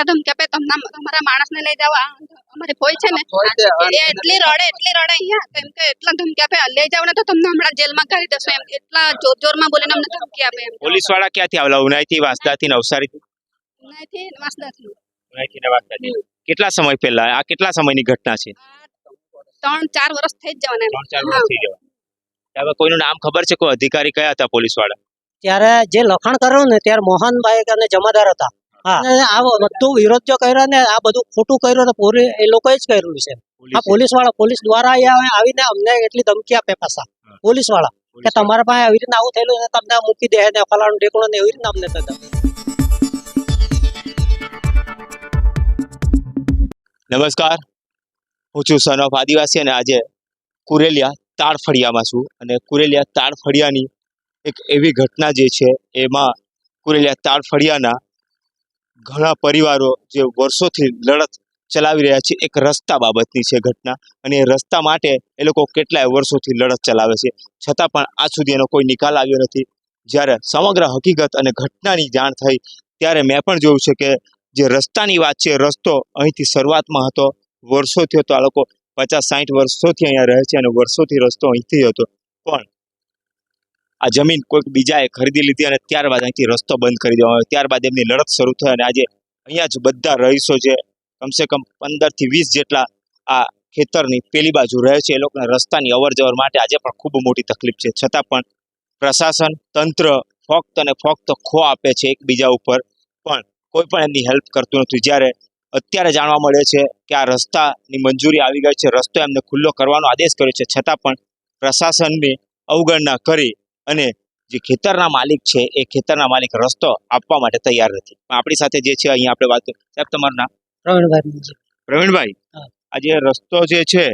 એટલા ધમકી આપે તમને તમારા માણસને લઈ જાવ આ અમારી ફોઈ છે ને. એટલી રડે એટલી રડે અહીંયા. કેમ કે એટલા ધમકી આપે. લઈ જાવ ને તો તમને હમણાં જેલમાં કરી દેશો. એમ એટલા જોર જોરમાં બોલીને અમને ધમકી આપે એમ. પોલીસવાળા ક્યાંથી આવેલા? ઉનાઈથી વાંસદાથી નવસારીથી? નથી વાસદાથી. ઉનાઈથી વાંસદાથી. કેટલા સમય પહેલા? આ કેટલા સમયની ઘટના છે? ત્રણ ચાર વર્ષ થઈ જ જવાના ત્રણ ચાર વર્ષ થઈ જવાના. હવે કોઈનું નામ ખબર છે? કોઈ અધિકારી કયા હતા પોલીસવાળા ત્યારે જે લખાણ કર્યું ને ત્યારે મોહનભાઈ અને જમાદાર હતા. અને આ બધું વિરોધ જો કર્યો ને આ બધું ખોટું કર્યું ને પૂરી એ લોકોએ જ કર્યું છે. આ પોલીસવાળા પોલીસ દ્વારા અહીંયા આવીને અમને એટલી ધમકી આપે પાછા. પોલીસવાળા કે તમારા પાસે આવી રીતના આવું થયેલું છે તમને મૂકી દે ને ફલાણું ઢેકણું ને એવી રીતના અમને થતા નમસ્કાર. હું છું સન ઓફ આદિવાસી અને આજે કુરેલિયા તાળફળિયામાં છું. અને કુરેલિયા તાળફળિયાની એક એવી ઘટના જે છે એમાં કુરેલિયા તાળફળિયાના ઘણા પરિવારો જે વર્ષોથી લડત ચલાવી રહ્યા છે, એક રસ્તા બાબતની છે ઘટના. અને એ રસ્તા માટે એ લોકો કેટલાય વર્ષોથી લડત ચલાવે છે. છતાં પણ આજ સુધી એનો કોઈ નિકાલ આવ્યો નથી. જ્યારે સમગ્ર હકીકત અને ઘટનાની જાણ થઈ, ત્યારે મેં પણ જોયું છે કે જે રસ્તાની વાત છે રસ્તો અહીંથી શરૂઆતમાં હતો. વર્ષોથી હતો આ લોકો પચાસ સાઠ વર્ષોથી અહીંયા રહે છે અને વર્ષોથી રસ્તો અહીંથી હતો. પણ આ જમીન કોઈક બીજાએ ખરીદી લીધી અને ત્યારબાદ અહીંથી રસ્તો બંધ કરી દેવામાં આવ્યો. ત્યારબાદ એમની લડત શરૂ થઈ અને આજે અહીંયા જ બધા રહીશો છે કમસે કમ પંદરથી વીસ જેટલા આ ખેતરની પેલી બાજુ રહે છે, એ લોકોને રસ્તાની અવર જવર માટે આજે પણ ખૂબ મોટી તકલીફ છે. છતાં પણ પ્રશાસન તંત્ર ફક્ત અને ફક્ત ખો આપે છે એકબીજા ઉપર, પણ કોઈ પણ એમની હેલ્પ કરતું નથી. જ્યારે અત્યારે જાણવા મળે છે કે આ રસ્તાની મંજૂરી આવી ગઈ છે, રસ્તો એમને ખુલ્લો કરવાનો આદેશ કર્યો છે. છતાં પણ પ્રશાસનની અવગણના કરી અને જે ખેતરના માલિક છે એ ખેતરના માલિક રસ્તો આપવા માટે તૈયાર નથી. પણ આપણી સાથે જે છે અહીંયા આપણે વાત સાહેબ તમારું નામ? પ્રવીણભાઈ પ્રવીણભાઈ આજે આ જે રસ્તો જે છે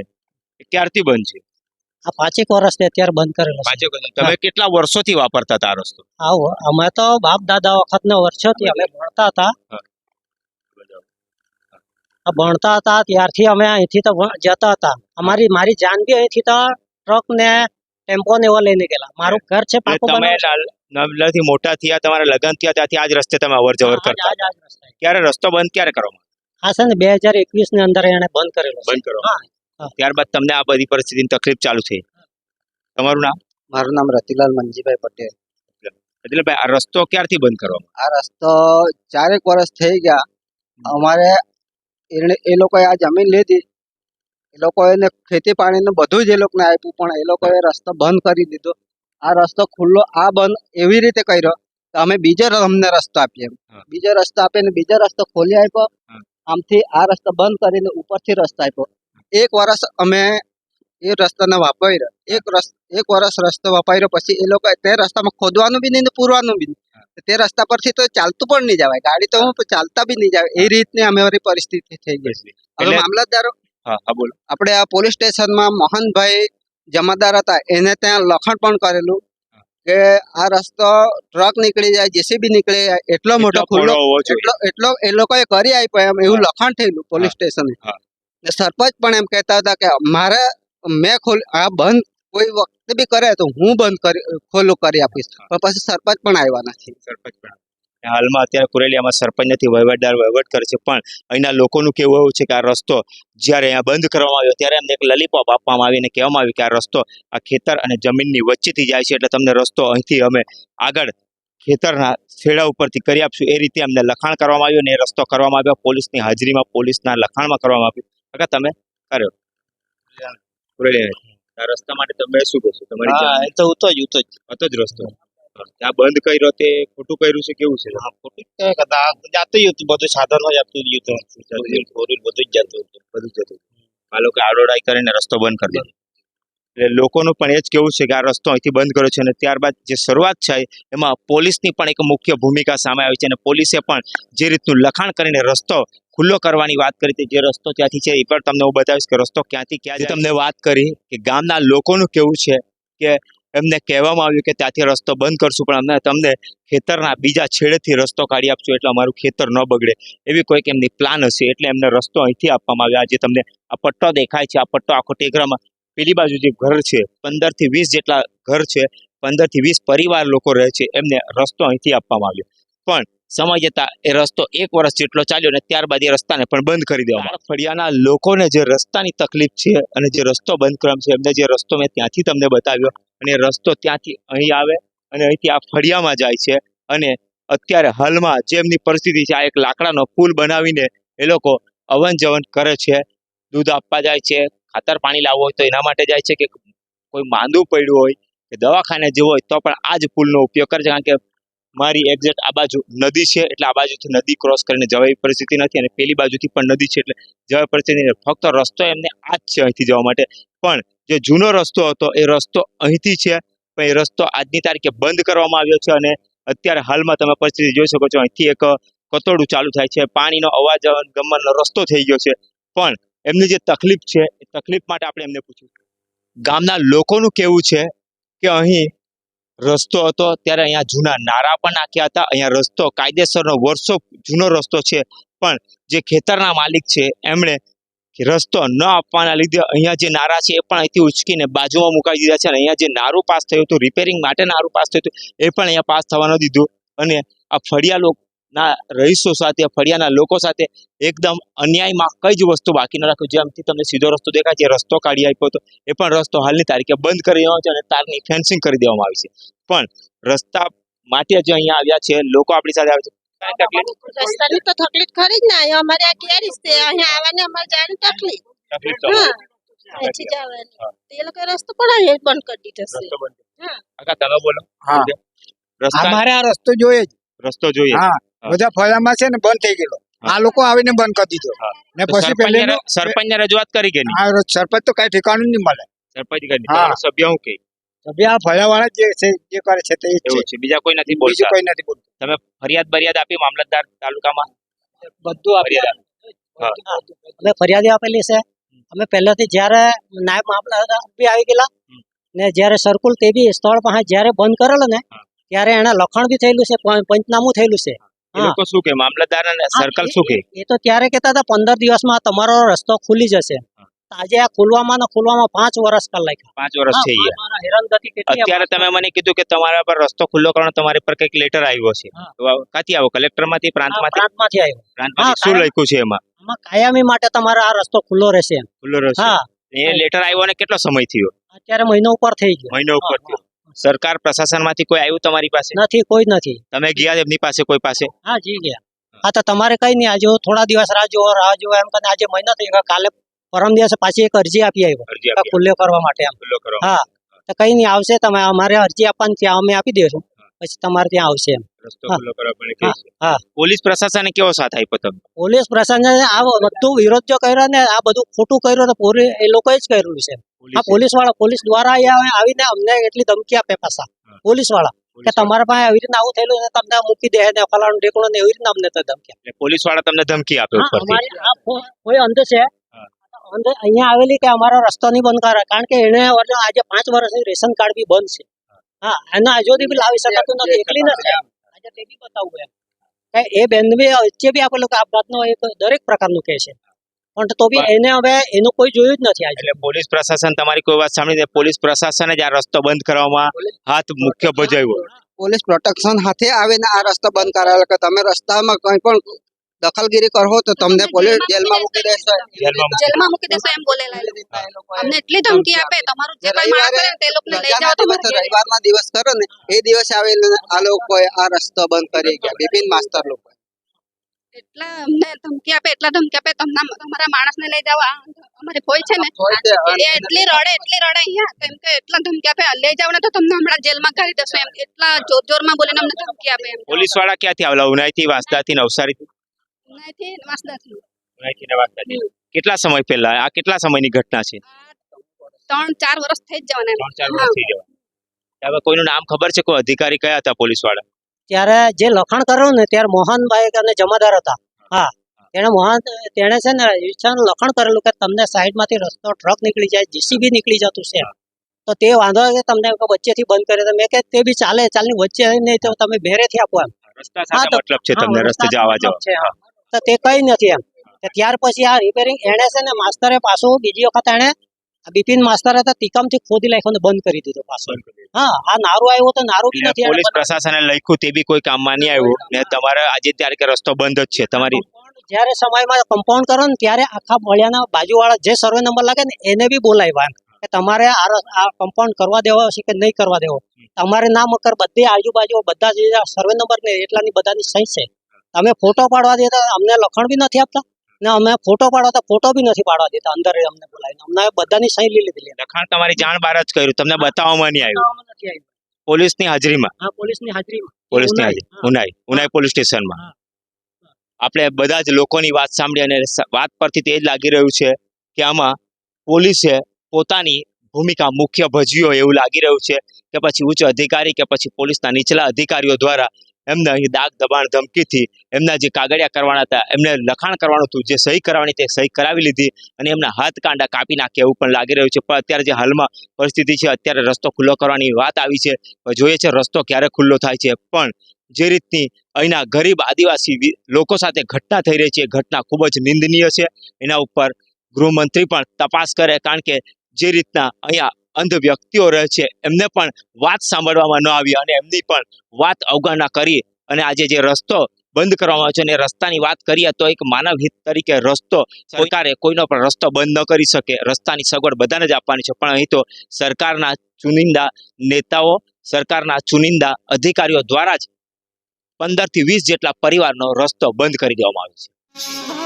એ ક્યારથી બંધ છે? આ પાંચેક વર્ષ અત્યારે બંધ કરેલો પાંચેક તમે કેટલા વર્ષોથી વાપરતા હતા આ રસ્તો? આવો અમે તો બાપ દાદા વખતના વર્ષોથી અમે ભણતા હતા. આ ભણતા હતા ત્યારથી અમે અહીંથી તો જતા હતા. અમારી મારી જાન બી અહીંથી તો ટ્રક ને ટેમ્પો ને એવા લઈને ગયેલા. મારું ઘર છે પાકું તમે મોટા થયા તમારા લગ્ન થયા ત્યાંથી આ રસ્તે તમે અવર જવર કરતા. ક્યારે રસ્તો બંધ ક્યારે કરવામાં હા સર બે હજાર એકવીસની અંદર એને બંધ કરેલો બંધ કરો. ત્યારબાદ તમને આ બધી પરિસ્થિતિની તકલીફ ચાલુ થઈ. તમારું નામ? મારું નામ રતિલાલ મંજીભાઈ પટેલ. એટલે ભાઈ આ રસ્તો ક્યારથી બંધ કરવામાં આ રસ્તો ચારેક વર્ષ થઈ ગયા. અમારે એ લોકોએ આ જમીન લીધી. એ લોકોએ ને ખેતી પાણીનું બધું જ એ લોકોને આપ્યું પણ એ લોકોએ રસ્તો બંધ કરી દીધો. આ રસ્તો ખુલ્લો આ બંધ એવી રીતે કર્યો તો અમે બીજો અમને રસ્તો આપીએ. બીજો રસ્તો આપીને બીજો રસ્તો ખોલી આપ્યો. આમથી આ રસ્તો બંધ કરીને ઉપરથી રસ્તો આપ્યો. એક વર્ષ અમે એ રસ્તાને વાપર્યો. એક રસ એક વર્ષ રસ્તો વાપર્યો પછી એ લોકો તે રસ્તામાં ખોદવાનું બી નહીં પૂરવાનું બી નહીં. તે રસ્તા પરથી તો ચાલતું પણ નહીં જવાય. ગાડી તો ચાલતા બી નહીં જાય એ રીતની અમારી પરિસ્થિતિ થઈ ગઈ. મામલતદારો મામલતદાર હા હા બોલો. આપણે આ પોલીસ સ્ટેશનમાં મોહનભાઈ જમાદાર હતા એને ત્યાં લખણ પણ કરેલું કે આ રસ્તો ટ્રક નીકળી જાય જેસીબી નીકળી જાય એટલો મોટો ખુલ્લો. એટલો એટલો એ લોકોએ કરી આપ્યો એમ એવું લખાણ થયેલું પોલીસ સ્ટેશને. ને સરપંચ પણ એમ કહેતા હતા કે મારે મેં ખોલ આ બંધ કોઈ વખતે બી કરે તો હું બંધ કરી ખોલું કરી આપીશ. પણ પછી સરપંચ પણ આવ્યા નથી. સરપંચ પણ હાલમાં અત્યારે કુરેલિયામાં સરપંચ નથી વહીવટદાર વહીવટ કરે છે. પણ અહીંના લોકોનું કેવું એવું છે કે આ રસ્તો જ્યારે અહીંયા બંધ કરવામાં આવ્યો ત્યારે એમને એક લલીપોપ આપવામાં આવીને કહેવામાં આવ્યું કે આ રસ્તો આ ખેતર અને જમીનની વચ્ચેથી જાય છે. એટલે તમને રસ્તો અહીંથી અમે આગળ ખેતરના છેડા ઉપરથી કરી આપશું. એ રીતે અમને લખાણ કરવામાં આવ્યું અને એ રસ્તો કરવામાં આવ્યો. પોલીસની હાજરીમાં પોલીસના લખાણમાં કરવામાં આવ્યું. કાકા તમે કર્યો? રસ્તા માટે તમે શું કહેશો? તમારી હા એ તો ઉતો જ ઉતો જ. હતો જ રસ્તો. આ બંધ કર્યો તે ખોટું કર્યું છે કેવું છે? હા ખોટું જાતું જ હતું બધું સાધનો જાતું જ હતું. ફોર વ્હીલ બધું જ જતું હતું. બધું જ હતું. આ લોકો આડોડાઈ કરીને રસ્તો બંધ કરી દીધો. એટલે લોકોનું પણ એ જ કેવું છે કે આ રસ્તો અહીંથી બંધ કર્યો છે અને ત્યારબાદ જે શરૂઆત છે એમાં પોલીસની પણ એક મુખ્ય ભૂમિકા સામે આવી છે અને પોલીસે પણ જે રીતનું લખાણ કરીને રસ્તો ખુલ્લો કરવાની વાત કરી હતી જે રસ્તો ત્યાંથી છે એ પણ તમને હું બતાવીશ કે રસ્તો ક્યાંથી ક્યાં તમને વાત કરી કે ગામના લોકોનું કેવું છે કે એમને કહેવામાં આવ્યું કે ત્યાંથી રસ્તો બંધ કરશું, પણ અમને તમને ખેતરના બીજા છેડેથી રસ્તો કાઢી આપશું, એટલે અમારું ખેતર ન બગડે. એવી કોઈક એમની પ્લાન હશે, એટલે એમને રસ્તો અહીંથી આપવામાં આવ્યો. આજે તમને આ પટ્ટો દેખાય છે, આ પટ્ટો આખો ટેકરામાં પેલી બાજુ જે ઘર છે, પંદરથી વીસ જેટલા ઘર છે, પંદરથી વીસ પરિવાર લોકો રહે છે, એમને રસ્તો અહીંથી આપવામાં આવ્યો. પણ સમય જતા એ રસ્તો એક વર્ષ જેટલો ચાલ્યો અને ત્યારબાદ એ રસ્તાને પણ બંધ કરી દેવામાં ફળિયાના લોકોને જે રસ્તાની તકલીફ છે અને જે રસ્તો બંધ કરવામાં છે, એમને જે રસ્તો મેં ત્યાંથી તમને બતાવ્યો અને રસ્તો ત્યાંથી અહીં આવે અને અહીંથી આ ફળિયામાં જાય છે અને અત્યારે હાલમાં જે એમની પરિસ્થિતિ છે, આ એક લાકડાનો પુલ બનાવીને એ લોકો અવન જવન કરે છે. દૂધ આપવા જાય છે, ખાતર પાણી લાવવું હોય તો એના માટે જાય છે કે કોઈ માંદું પડ્યું હોય કે દવાખાને જવું હોય તો પણ આ જ પુલનો ઉપયોગ કરે છે. કારણ કે મારી એક્ઝેક્ટ આ બાજુ નદી છે, એટલે આ બાજુથી નદી ક્રોસ કરીને જવાની પરિસ્થિતિ નથી અને પેલી બાજુથી પણ નદી છે, એટલે જવા પરિસ્થિતિ. ફક્ત રસ્તો એમને આ જ છે અહીંથી જવા માટે. પણ જે જૂનો રસ્તો હતો, એ રસ્તો અહીંથી છે, પણ એ રસ્તો આજની તારીખે બંધ કરવામાં આવ્યો છે અને અત્યારે હાલમાં તમે પરિસ્થિતિ જોઈ શકો છો, અહીંથી એક કતોડું ચાલુ થાય છે. પાણીનો અવાજ ગમવાનો રસ્તો થઈ ગયો છે. પણ એમની જે તકલીફ છે, એ તકલીફ માટે આપણે એમને પૂછ્યું. ગામના લોકોનું કેવું છે કે અહીં રસ્તો હતો. ત્યારે અહીંયા જૂના નારા પણ નાખ્યા હતા. અહીંયા રસ્તો કાયદેસરનો, વર્ષો જૂનો રસ્તો છે. પણ જે ખેતરના માલિક છે, એમણે રસ્તો ન આપવાના લીધે અહીંયા જે નારા છે, એ પણ અહીંથી ઉચકીને બાજુમાં મુકાઈ દીધા છે. અને અહીંયા જે નારું પાસ થયું હતું રિપેરિંગ માટે નારું પાસ થયું હતું, એ પણ અહીંયા પાસ થવા ન દીધું. અને આ ફળિયા લોકના રહીશો સાથે ફળિયાના લોકો સાથે એકદમ અન્યાયમાં કઈ જ વસ્તુ બાકી ન રાખ્યું જેમથી તમને સીધો રસ્તો દેખાય છે રસ્તો કાઢી આપ્યો હતો એ પણ રસ્તો હાલની તારીખે બંધ કરી દેવાનો છે અને તારની ફેન્સિંગ કરી દેવામાં આવી છે. પણ રસ્તા માટે જે અહીંયા આવ્યા છે લોકો આપણી સાથે આવે છે. રસ્તાની તો તકલીફ ખરી જ ને અહીંયા અમારે આ ગેરેજ છે અહીંયા આવવાની અમારે જવાની તકલીફ. તકલીફ તો હા અહીંથી જવાની. તે લોકો રસ્તો પણ બંધ કરી દીધો છે. હા. તમે બોલો. હા. રસ્તા અમારે આ રસ્તો જોઈએ જ. રસ્તો જોઈએ. હા. બધા ફળામાં છે ને બંધ થઈ ગયેલો. આ લોકો આવીને બંધ કરી દીધો. ને પછી સરપંચને સરપંચ ને રજૂઆત કરી કે નહીં? સરપંચ તો કઈ ઠેકાણું નહીં મળે. સરપંચ કરી હા. સભ્ય હું કે? હવે આ જે છે જે કરે છે તે છે. બીજા કોઈ નથી બીજું બોલતા? કોઈ નથી બોલતું. તમે ફરિયાદ બરિયાદ આપી મામલતદાર તાલુકામાં? બધું ફરિયાદ અમે ફરિયાદી આપેલી છે. અમે પહેલાથી જ્યારે નાયબ મામલતદાર બી આવી ગયેલા. ને જ્યારે સર્કુલ તે બી સ્થળ પાસે જ્યારે બંધ કરેલો ને ત્યારે એને લખાણ બી થયેલું છે પંચનામું થયેલું છે. એ લોકો શું કે મામલતદાર અને સર્કલ શું કે? એ- તો ત્યારે કહેતા હતા પંદર દિવસમાં તમારો રસ્તો ખુલી જશે. આજે આ ખુલવામાં ને ખુલવામાં પાંચ વર્ષ કલાક પાંચ વર્ષ થઈ ગયા. અત્યારે તમે મને કીધું કે તમારા પર રસ્તો ખુલ્લો કરવાનો તમારી પર કંઈક લેટર આવ્યો છે. ક્યાંથી આવ્યો? કલેક્ટરમાંથી આ પ્રાંતમાંથી? પ્રાંતમાંથી આવ્યો. પ્રાંતમાંથી. શું લખ્યું છે એમાં? આમાં કાયમી માટે તમારો આ રસ્તો ખુલ્લો રહેશે. ખુલ્લો રહેશે. હા. એ લેટર આવ્યો ને કેટલો સમય થયો? અત્યારે મહિનો ઉપર થઈ ગયો. મહિનો ઉપર થયો. સરકાર પ્રશાસનમાંથી કોઈ આવ્યું તમારી પાસે? નથી કોઈ નથી. તમે ગયા એમની પાસે કોઈ પાસે? હા જી ગયા. હા તો તમારે કઈ નહીં આજે થોડા દિવસ રાહ જોવો રાહ જોવો એમ કરીને આજે મહિનો થઈ ગયો કાલે પરમ દિવસે પાછી એક અરજી આપી આવ્યો. ખુલ્લો કરવા માટે એમ. હા. તો કઈ નહીં આવશે તમે અમારે અરજી આપવાની ત્યાં અમે આપી દઈશું પછી તમારે ત્યાં આવશે એમ. હા. પોલીસ પ્રશાસને કેવો સાથ આપ્યો તમે પોલીસ પ્રશાસને આ બધું વિરોધ જો કર્યો ને આ બધું ખોટું કર્યું એ લોકોએ જ કર્યું છે. આ પોલીસવાળા પોલીસ દ્વારા આવીને અમને એટલી ધમકી આપે પાછા. પોલીસવાળા કે તમારા પાસે આવી રીતના આવું થયેલું છે તમને મૂકી દે ને ફલાણું ઢેકણું ને એવી રીતના અમને તો ધમકી આપે. પોલીસવાળા તમને ધમકી આપે કોઈ અંધ છે. અહીંયા આવેલી કે અમારો રસ્તો નહીં બંધ કરે કારણ કે એને આજે પાંચ વર્ષથી રેશન કાર્ડ બી બંધ છે. હા એના હજુ બી લાવી શકાતું નથી એકલી નથી. આજે તે બી બતાવવું એમ. કે એ બેન વચ્ચે બી આપણે કે આપઘાતનો એક દરેક પ્રકારનું કે છે. પણ તો બી એને હવે એનું કોઈ જોયું જ નથી આજે. એટલે પોલીસ પ્રશાસન તમારી કોઈ વાત સાંભળી દે પોલીસ પ્રશાસને જ આ રસ્તો બંધ કરવામાં હાથ મુખ્ય ભજવ્યો. પોલીસ પ્રોટેક્શન હાથે આવીને આ રસ્તો બંધ કરાવેલો કે તમે રસ્તામાં કંઈ પણ દખલગીરી કરો તો તમને પોલીસ જેલમાં મૂકી દેશે? જેલમાં મૂકી દેશે. એમ બોલેલા અમને એટલી ધમકી આપે તમારું જે કોઈ માણસ કરે તે લોકોને લઈ જાઓ તમે રવિવારના દિવસ કરો ને એ દિવસે આવીને આ લોકોએ આ રસ્તો બંધ કરી ગયા બિપિન માસ્તર લોકો એટલા અમને ધમકી આપે એટલા ધમકી આપે તમને તમારા માણસને લઈ જાઓ અમારે કોઈ છે ને? એટલી રડે એટલી રડે અહીંયા કેમ કે એટલા ધમકી આપે લઈ જાવ ને તો તમને હમણાં જેલમાં કરી દેશો એમ. એટલા જોર જોરમાં બોલીને અમને ધમકી આપે પોલીસવાળા ક્યાંથી આવેલા? ઉનાઈથી વાંસદાથી નવસારીથી? કેટલા સમય પહેલા? આ કેટલા સમયની ઘટના છે? ત્રણ ચાર વર્ષ થઈ જ જવાના. ત્રણ ચાર વર્ષ થઈ જવા હવે કોઈનું નામ ખબર છે? કોઈ અધિકારી કયા હતા પોલીસવાળા ત્યારે જે લખાણ કર્યું ને ત્યારે મોહનભાઈ અને જમાદાર હતા. હા તેણે મોહન તેણે છે ને ઈચ્છાનું લખાણ કરેલું કે તમને સાઈડમાંથી રસ્તો ટ્રક નીકળી જાય જીસીબી નીકળી જતું છે. તો તે વાંધો કે તમને વચ્ચેથી બંધ કરે મેં કે તે બી ચાલે ચાલની વચ્ચે નહીં તો તમે ભેરેથી આપો એમ. રસ્તા મતલબ છે તમને રસ્તે જવા જાવ જવા. છે, હા. તો તે કઈ નથી એમ. ત્યાર પછી આ રિપેરિંગ એણે છે ને માસ્તરે પાછું બીજી વખત એણે આ બિપિન માસ્તર હતા તીકામથી ખોદી નાખ્યો ને બંધ કરી દીધો પાછો. હા આ નારું આવ્યો તો નારું બી નથી પોલીસ પ્રશાસને લખ્યું તે બી કોઈ કામમાં નહીં આવ્યું. ને તમારે આજે ત્યારે કે રસ્તો બંધ જ છે તમારી. જ્યારે સમયમાં કમ્પાઉન્ડ કરો ને ત્યારે આખા ફળિયાના બાજુવાળા જે સર્વે નંબર લાગે ને એને બી બોલાવ્યા કે તમારે આ કમ્પાઉન્ડ કરવા દેવો છે કે નહીં કરવા દેવો. તમારે ના મકર બધી આજુબાજુ બધા જે સર્વે નંબર ને એટલાની બધાની સહી છે. તમે ફોટો પાડવા દેતા અમને લખણ બી નથી આપતા. ને અમે ફોટો પાડવા તો ફોટો બી નથી પાડવા દેતા અંદર અમને બોલાવીને. અમને બધાની સહી લઈ લીધી લખાણ તમારી જાણ બહાર જ કર્યું. તમને બતાવવામાં નહીં આવ્યું. પોલીસની હાજરીમાં? હા પોલીસની હાજરીમાં. પોલીસની. હાજરી. ઉનાઈ ઉનાઈ પોલીસ સ્ટેશનમાં. આપણે બધા જ લોકોની વાત સાંભળી અને વાત પરથી તે જ લાગી રહ્યું છે કે આમાં પોલીસે પોતાની ભૂમિકા મુખ્ય ભજવી હોય એવું લાગી રહ્યું છે કે પછી ઉચ્ચ અધિકારી કે પછી પોલીસના નીચલા અધિકારીઓ દ્વારા એમને અહીં દાગ દબાણ ધમકીથી એમના જે કાગળિયા કરવાના હતા, એમને લખાણ કરવાનું હતું, જે સહી કરાવવાની તે સહી કરાવી લીધી અને એમના હાથ કાંડા કાપી નાખે એવું પણ લાગી રહ્યું છે. પણ અત્યારે જે હાલમાં પરિસ્થિતિ છે, અત્યારે રસ્તો ખુલ્લો કરવાની વાત આવી છે. જોઈએ છે રસ્તો ક્યારે ખુલ્લો થાય છે. પણ જે રીતની અહીંના ગરીબ આદિવાસી લોકો સાથે ઘટના થઈ રહી છે. ઘટના ખૂબ જ નિંદનીય છે. એના ઉપર ગૃહમંત્રી પણ તપાસ કરે કારણ કે જે રીતના અહીંયા અંધ વ્યક્તિઓ રહે છે. એમને પણ વાત સાંભળવામાં ન આવી અને એમની પણ વાત અવગણના કરી અને આજે જે રસ્તો બંધ કરવામાં આવ્યો છે અને રસ્તાની વાત કરીએ તો એક માનવ હિત તરીકે રસ્તો સરકારે કોઈનો પણ રસ્તો બંધ ન કરી શકે. રસ્તાની સગવડ બધાને જ આપવાની છે. પણ અહીં તો સરકારના ચુનિંદા નેતાઓ સરકારના ચુનિંદા અધિકારીઓ દ્વારા જ પંદરથી વીસ જેટલા પરિવારનો રસ્તો બંધ કરી દેવામાં આવ્યો છે.